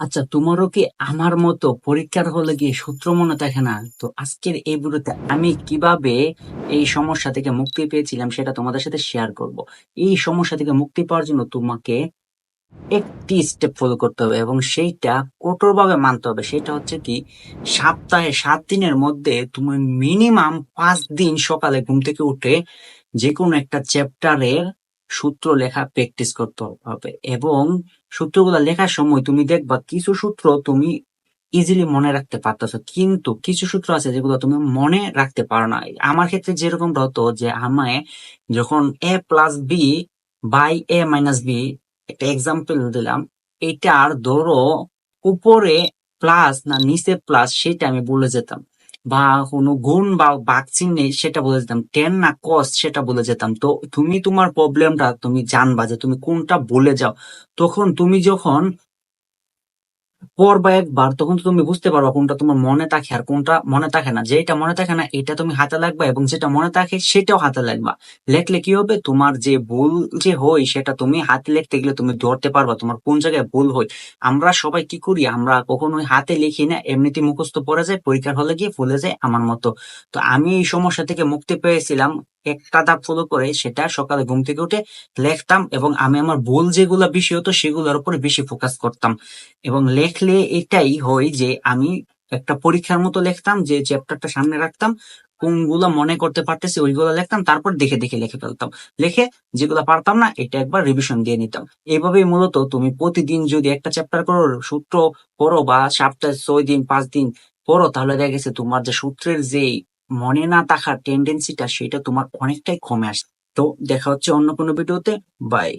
আচ্ছা তোমারও কি আমার মতো পরীক্ষার হলে গিয়ে সূত্র মনে থাকে না? তো আজকের এই ভিডিওতে আমি কীভাবে এই সমস্যা থেকে মুক্তি পেয়েছিলাম সেটা তোমাদের সাথে শেয়ার করব। এই সমস্যা থেকে মুক্তি পাওয়ার জন্য তোমাকে একটি স্টেপ ফলো করতে হবে এবং সেইটা কঠোরভাবে মানতে হবে। সেটা হচ্ছে কি, সপ্তাহে সাত দিনের মধ্যে তুমি মিনিমাম পাঁচ দিন সকালে ঘুম থেকে উঠে যে কোনো একটা চ্যাপ্টারের সূত্র লেখা প্র্যাকটিস করতে হবে এবং সূত্রগুলো লেখার সময় তুমি দেখবা কিছু সূত্র তুমি ইজিলি মনে রাখতে পারতেছো, কিন্তু কিছু সূত্র আছে যেগুলো তুমি মনে রাখতে পারো না। আমার ক্ষেত্রে যেরকম হতো যে আমায় যখন A plus B by A minus B একটা এক্সাম্পল দিলাম এটার ধরো উপরে প্লাস না নিচে প্লাস সেটা আমি বলে যেতাম। বা কোনো গুণ বা বাক চিহ্নে সেটা বলে যেতাম। টেন না কস সেটা বলে যেতাম। তো তুমি তোমার প্রবলেমটা তুমি জানবা যে তুমি কোনটা বলে যাও। তখন তুমি যখন পড়বা একবার তখন তো তুমি বুঝতে পারবা কোনটা তোমার মনে থাকে আর কোনটা মনে থাকে না। যেটা মনে থাকে না এটা তুমি হাতে লাগবা এবং যেটা মনে থাকে সেটাও হাতে লাগবা। লেখলে কি হবে? তোমার যে ভুল যে হয় সেটা তুমি হাতে লিখতে গেলে তুমি ধরতে পারবা তোমার কোন জায়গায় ভুল হয় আমরা সবাই কি করি? আমরা কখনোই হাতে লিখি না এমনিতে মুখস্থ পড়ে যায়, পরীক্ষার হলে গিয়ে ভুলে যায় আমার মতো। তো আমি এই সমস্যা থেকে মুক্তি পেয়েছিলাম। একটা ধাপ ফলো করে সেটা সকালে ঘুম থেকে উঠে লিখতাম এবং আমি আমার ভুল যেগুলা বিষয় হতো সেগুলোর উপরে বেশি ফোকাস করতাম। এবং লেখলে এটাই হয় যে আমি একটা পরীক্ষার মতো লিখতাম যে চ্যাপ্টারটা সামনে রাখতাম, কোনগুলো মনে করতে পারতেছি ওইগুলো লিখতাম, তারপর দেখে দেখে লিখে ফেলতাম। লিখে যেগুলো পারতাম না, এটা একবার রিভিশন দিয়ে নিতাম। এইভাবেই মূলত তুমি প্রতিদিন যদি একটা চ্যাপ্টার করো, সূত্র পড়ো বা সপ্তাহে ছয় দিন, পাঁচ দিন পড়ো, তাহলে দেখা গেছে তোমার যে সূত্রের যে মনে না থাকার টেন্ডেন্সিটা সেটা তোমার অনেকটাই কমে আসে। তো দেখা হচ্ছে অন্য কোনো ভিডিওতে বাই